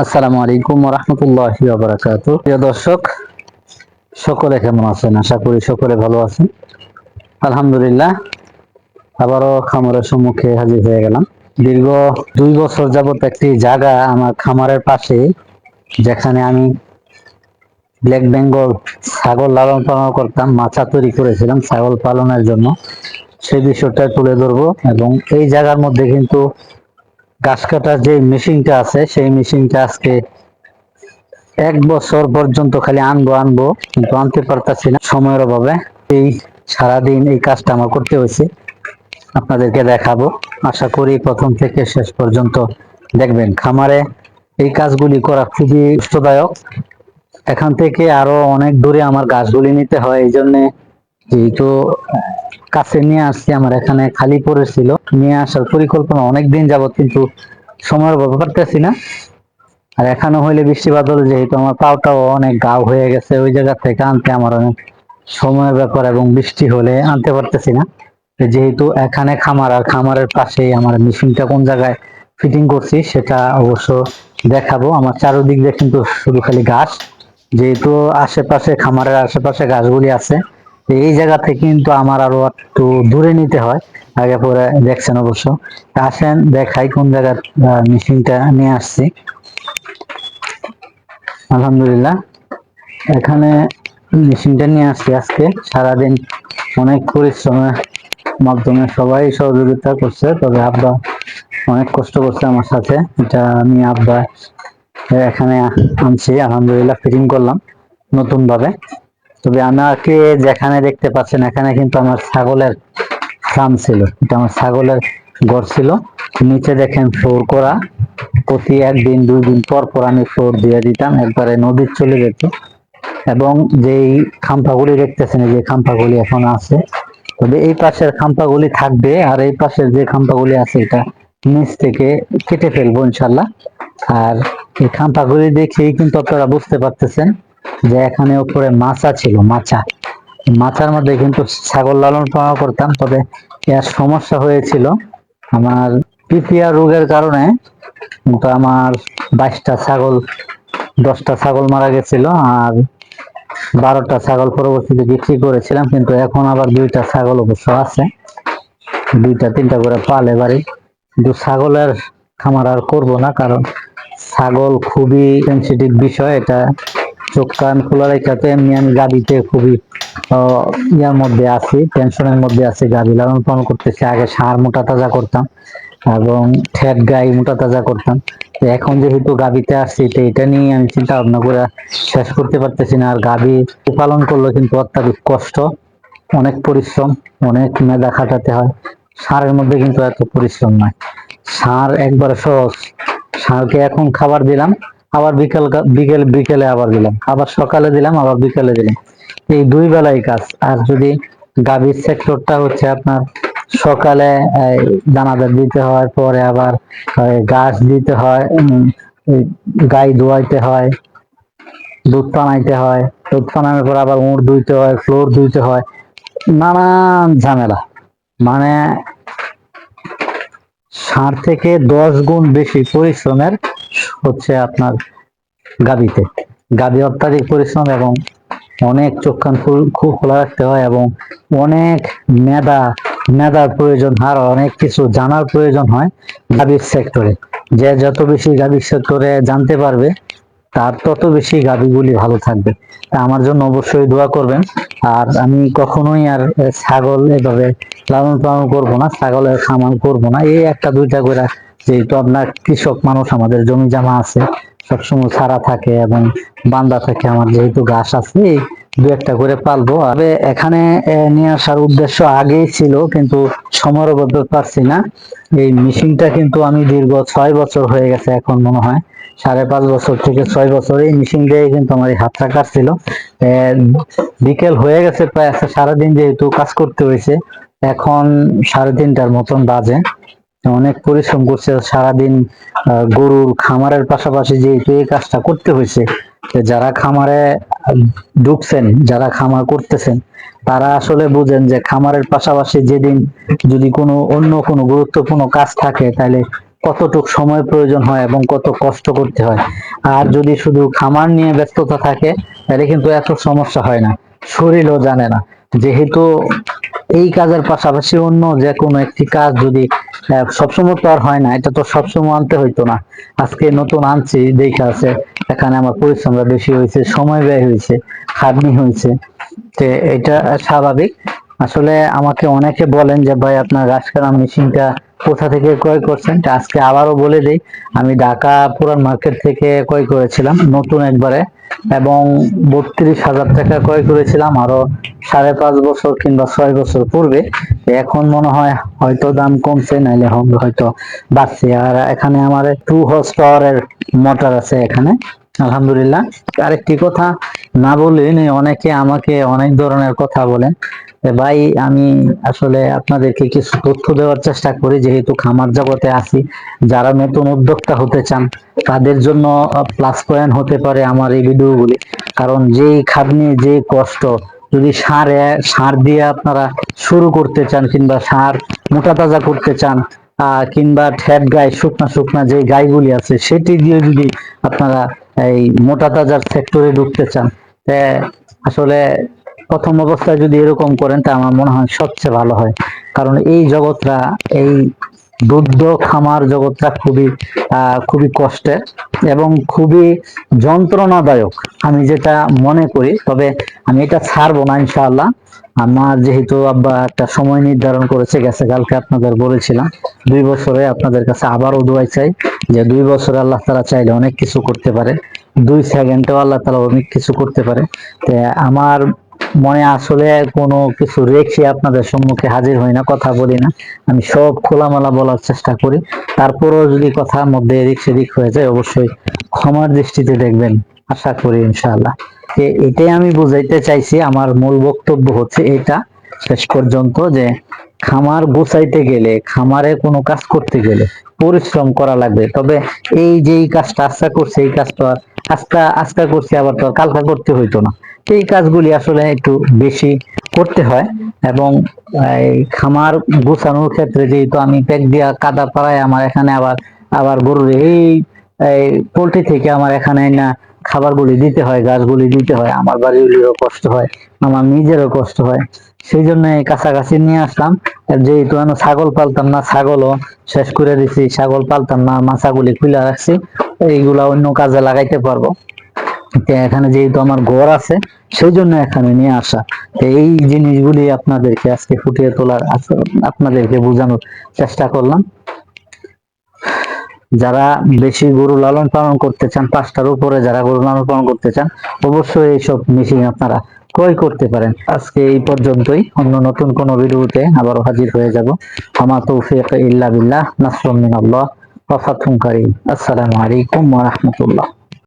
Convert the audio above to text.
আসসালামু আলাইকুম রহমতুল্লাহ বারাকাত প্রিয় দর্শক, সকলে কেমন আছেন? আশা করি সকলে ভালো আছেন। আলহামদুলিল্লাহ, আবারও খামারের সম্মুখে হাজির হয়ে গেলাম। দীর্ঘ দুই বছর যাবত একটি জায়গা আমার খামারের পাশে, যেখানে আমি ব্ল্যাক বেঙ্গল ছাগল লালন পালন করতাম, মাছা তৈরি করেছিলাম ছাগল পালনের জন্য। সেই বিষয়টা তুলে ধরবো এবং এই জায়গার মধ্যে কিন্তু গাছ কাটার যে মেশিনটা আছে, সেই মেশিনটা আজকে এক বছর পর্যন্ত খালি আনব আনব, কিন্তু আনতে পারতাছি না সময়ের অভাবে। এই সারাদিন এই কাজটা আমার করতে হয়েছে। আপনাদেরকে দেখাবো। আশা করি প্রথম থেকে শেষ পর্যন্ত দেখবেন। খামারে এই কাজগুলি করা খুবই কষ্টদায়ক। এখান থেকে আরও অনেক দূরে আমার গাছগুলি নিতে হয়, এই জন্য যেহেতু কাছে নিয়ে আসছি, আমার এখানে খালি পড়েছিল। নিয়ে আসার পরিকল্পনা অনেক দিন যাবত কিন্তু সময়ের অভাবে না। আর এখানে হইলে বৃষ্টি বাদল যেহেতু, আমার পাওটাও অনেক গাও হয়ে গেছে। ওই জায়গা থেকে আনতে আমার অনেক সময়ের ব্যাপার এবং বৃষ্টি হলে আনতে পারতেছি না। যেহেতু এখানে খামার, আর খামারের পাশেই আমার মেশিনটা কোন জায়গায় ফিটিং করছি, সেটা অবশ্য দেখাবো। আমার চারোদিক দিয়ে কিন্তু শুধু খালি ঘাস। যেহেতু আশেপাশে, খামারের আশেপাশে গাছগুলি আছে এই জায়গা থেকে কিন্তু আমার আরও একটু দূরে নিতে হয়। আগে পরে দেখছেন অবশ্য। আসেন, দেখাই কোন জায়গার মেশিনটা নিয়ে আসছি। আলহামদুলিল্লাহ। এখানে মেশিনটা নিয়ে আসছি আজকে। সারাদিন অনেক পরিশ্রমের মাধ্যমে সবাই সহযোগিতা করছে, তবে আব্বা অনেক কষ্ট করছে আমার সাথে। এটা আমি আব্বা এখানে আনছি, আলহামদুলিল্লাহ ফিটিং করলাম নতুন ভাবে তবে আমাকে যেখানে দেখতে পাচ্ছেন, এখানে কিন্তু আমার ছাগলের ফার্ম ছিল। এটা আমার ছাগলের ঘর ছিল। নিচে দেখেন ফ্লোর করা। প্রতি একদিন, দুই দিন পর পর আমি ফ্লোর দিয়ে দিতাম। একবারে নদীর চলে যেত। এবং যেই খাম্পাগুলি দেখতেছেন যে খাম্পাগুলি এখন আছে। তবে এই পাশের খাম্পাগুলি থাকবে আর এই পাশের যে খাম্পাগুলি আছে, এটা নিচ থেকে কেটে ফেলব ইনশাল্লাহ। আর এই খাম্পাগুলি দেখেই কিন্তু আপনারা বুঝতে পারতেছেন যে এখানে উপরে মাছা ছিল, মাছা। মাথার মধ্যে কিন্তু ছাগল লালন পালন করতাম, তবে এর সমস্যা হয়েছিল আমার পিপিয়া রোগের কারণে। তো আমার বাইশটা ছাগল, দশটা ছাগল মারা গেছিল আর বারোটা ছাগল পরবর্তীতে বিক্রি করেছিলাম, কিন্তু এখন আবার দুইটা ছাগল অবশ্য আছে। দুইটা, তিনটা করে পালে বাড়ি কিন্তু ছাগলের খামার আর করব না, কারণ ছাগল খুবই সেন্সিটিভ বিষয়, এটা চোখ কান খোলা রেখাতে এমনি আমি গাড়িতে খুবই ইয়ার মধ্যে আছি, টেনশনের মধ্যে আছি গাড়ি লালন পালন করতেছি। আগে সার মোটা তাজা করতাম এবং ঠেট গাই মোটা তাজা করতাম। এখন যেহেতু গাবিতে আসছি তো এটা নিয়ে আমি চিন্তা ভাবনা করে শেষ করতে পারতেছি না। আর গাবি পালন করলে কিন্তু অত্যাধিক কষ্ট, অনেক পরিশ্রম, অনেক মেধা খাটাতে হয়। সারের মধ্যে কিন্তু এত পরিশ্রম নয় সার একবার সহজ। সারকে এখন খাবার দিলাম। আবার বিকেল বিকেল বিকেলে আবার দিলাম। আবার সকালে দিলাম, আবার বিকেলে দিলাম। এই দুই বেলাই কাজ। আর যদি গাভীর সেক্টরটা হচ্ছে আপনার সকালে দানাদার দিতে হয়, পরে আবার গাছ দিতে হয় গাই ধোয়াইতে হয়, দুধ পানাইতে হয়, দুধ পানানোর পর আবার উঁট ধুইতে হয়, ফ্লোর ধুইতে হয়, নানান ঝামেলা। মানে ষাট থেকে দশ গুণ বেশি পরিশ্রমের হচ্ছে আপনার গাবিতে গাবি অত্যাধিক পরিশ্রম এবং অনেক চোখ কান খুল- খুব খোলা রাখতে হয় এবং অনেক মেধা, মেধার প্রয়োজন আর অনেক কিছু জানার প্রয়োজন হয় গাভীর সেক্টরে যে যত বেশি গাভীর সেক্টরে জানতে পারবে, তার তত বেশি গাভীগুলি ভালো থাকবে। তা আমার জন্য অবশ্যই দোয়া করবেন। আর আমি কখনোই আর ছাগল এভাবে লালন পালন করব না, ছাগলের খামার করব না। এই একটা দুইটা করে যেহেতু আপনার কৃষক মানুষ, আমাদের জমি জামা আছে, সবসময় ছাড়া থাকে এবং বান্দা থাকে, আমার যেহেতু ঘাস আছে দু একটা করে পালবো। আর এখানে নিয়ে আসার উদ্দেশ্য আগেই ছিল, কিন্তু অভাবে পারছি না। এই মেশিনটা কিন্তু আমি দীর্ঘ ছয় বছর হয়ে গেছে এখন মনে হয়। সাড়ে পাঁচ বছর থেকে ছয় বছর এই মেশিন দিয়ে কিন্তু আমার এই হাতটা কাটছিল। বিকেল হয়ে গেছে, প্রায় সারাদিন যেহেতু কাজ করতে হয়েছে, এখন সাড়ে তিনটার মতন বাজে। অনেক পরিশ্রম করছে, সারাদিন গরুর খামারের পাশাপাশি যেহেতু এই কাজটা করতে হয়েছে যারা খামারে ঢুকছেন, যারা খামার করতেছেন, তারা আসলে বুঝেন যে খামারের পাশাপাশি যেদিন যদি কোনো অন্য কোনো গুরুত্বপূর্ণ কাজ থাকে, তাহলে কতটুক সময় প্রয়োজন হয় এবং কত কষ্ট করতে হয়। আর যদি শুধু খামার নিয়ে ব্যস্ততা থাকে, তাহলে কিন্তু এত সমস্যা হয় না, শরীরও জানে না। যেহেতু এই কাজের পাশাপাশি অন্য যে কোনো একটি কাজ যদি সবসময় তো আর হয় না, এটা তো সবসময় আনতে হইতো না। আজকে নতুন আনছি, দেখে আছে, এখানে আমার পরিশ্রমটা বেশি হয়েছে, সময় ব্যয় হয়েছে, খাটনি হয়েছে। তো এটা স্বাভাবিক। আসলে আমাকে অনেকে বলেন যে, ভাই, আপনার কাটা মেশিনটা কোথা থেকে ক্রয় করছেন? আজকে আবারও বলে দিই, আমি ঢাকা পুরান মার্কেট থেকে ক্রয় করেছিলাম, নতুন একবারে। এবং বত্রিশ হাজার টাকা ক্রয় করেছিলাম আরও সাড়ে পাঁচ বছর কিংবা ছয় বছর পূর্বে। এখন মনে হয় হয়তো দাম কমছে, নাইলে হয়তো বাড়ছে। আর এখানে আমার টু হর্স পাওয়ারের মোটর আছে এখানে। আলহামদুলিল্লাহ। আরেকটি কথা না বলে অনেকে আমাকে অনেক ধরনের কথা বলেন। ভাই, আমি আসলে আপনাদেরকে কিছু তথ্য দেওয়ার চেষ্টা করি, যেহেতু খামার জগতে আছি। যারা নতুন উদ্যোক্তা হতে চান, তাদের জন্য প্লাস পয়েন্ট হতে পারে আমার এই ভিডিওগুলি। কারণ যেই খাটনি যে কষ্ট, যদি সার সার দিয়ে আপনারা শুরু করতে চান, কিংবা সার মোটা তাজা করতে চান কিংবা ঠ্যাট গায়ে শুকনা শুকনা যে গাইগুলি আছে, সেটি দিয়ে যদি আপনারা এই মোটা তাজার সেক্টরে ঢুকতে চান আসলে প্রথম অবস্থায় যদি এরকম করেন, তা আমার মনে হয় সবচেয়ে ভালো হয়। কারণ এই জগৎটা, এই দুগ্ধ খামার জগৎটা খুবই খুবই কষ্টের এবং খুবই যন্ত্রণাদায়ক। আমি যেটা মনে করি, তবে আমি এটা ছাড়বো না, ইনশাআল্লাহ। আমার যেহেতু আব্বা একটা সময় নির্ধারণ করেছে, গেছে, কালকে আপনাদের বলেছিলাম। দুই বছরে আপনাদের কাছে আবারও দোয়াই চাই। যে দুই বছরে আল্লাহ তালা চাইলে অনেক কিছু করতে পারে। দুই সেকেন্ডেও আল্লাহ তালা অনেক কিছু করতে পারে। তো আমার মনে আসলে কোনো কিছু রেখে আপনাদের সম্মুখে হাজির হই না, কথা বলি না। আমি সব খোলামেলা বলার চেষ্টা করি। তারপরেও যদি কথার মধ্যে এদিক সেদিক হয়ে যায়, অবশ্যই ক্ষমার দৃষ্টিতে দেখবেন, আশা করি ইনশাআল্লাহ। যে এটাই আমি বুঝাইতে চাইছি, আমার মূল বক্তব্য হচ্ছে এটা। শেষ পর্যন্ত যে খামার গোছাইতে গেলে, খামারে কোনো কাজ করতে গেলে পরিশ্রম করা লাগবে। তবে এই যে এই কাজটা আজকা করছে, এই কাজটা আর আজকা আজকা করছে, আবার তো কালকা করতে হইতো না। এই কাজগুলি আসলে একটু বেশি করতে হয় এবং খামার গোছানোর ক্ষেত্রে যেহেতু আমি প্যাক দিয়া কাদা পাড়ায় আমার এখানে আবার আবার গরুর এই পোল্ট্রি থেকে আমার এখানে না খাবারগুলি দিতে হয়, গাছগুলি দিতে হয়, আমার বাড়িগুলিরও কষ্ট হয়, আমার নিজেরও কষ্ট হয়। সেই জন্য এই কাছাকাছি নিয়ে আসলাম। যেহেতু আমি ছাগল পালতাম না, ছাগলও শেষ করে দিছি, ছাগল পালতাম না, মাছাগুলি খুলে রাখছি, এইগুলা অন্য কাজে লাগাইতে পারব। এখানে যেহেতু আমার ঘর আছে সেই জন্য এখানে নিয়ে আসা। এই জিনিসগুলি আপনাদেরকে আজকে ফুটিয়ে তোলার আপনাদেরকে বোঝানোর চেষ্টা করলাম। যারা বেশি গরু লালন পালন করতে চান, পাঁচটার উপরে যারা গরু লালন পালন করতে চান, অবশ্যই এইসব মেশিন আপনারা ক্রয় করতে পারেন। আজকে এই পর্যন্তই। অন্য নতুন কোন ভিডিওতে আবারও হাজির হয়ে যাব। আমা তৌফিক ইল্লা বিল্লাহ নাসরুম মিনাল্লাহ, ওয়া ফাতহুম কারীম। আসসালামু আলাইকুম ওয়া রাহমাতুল্লাহ।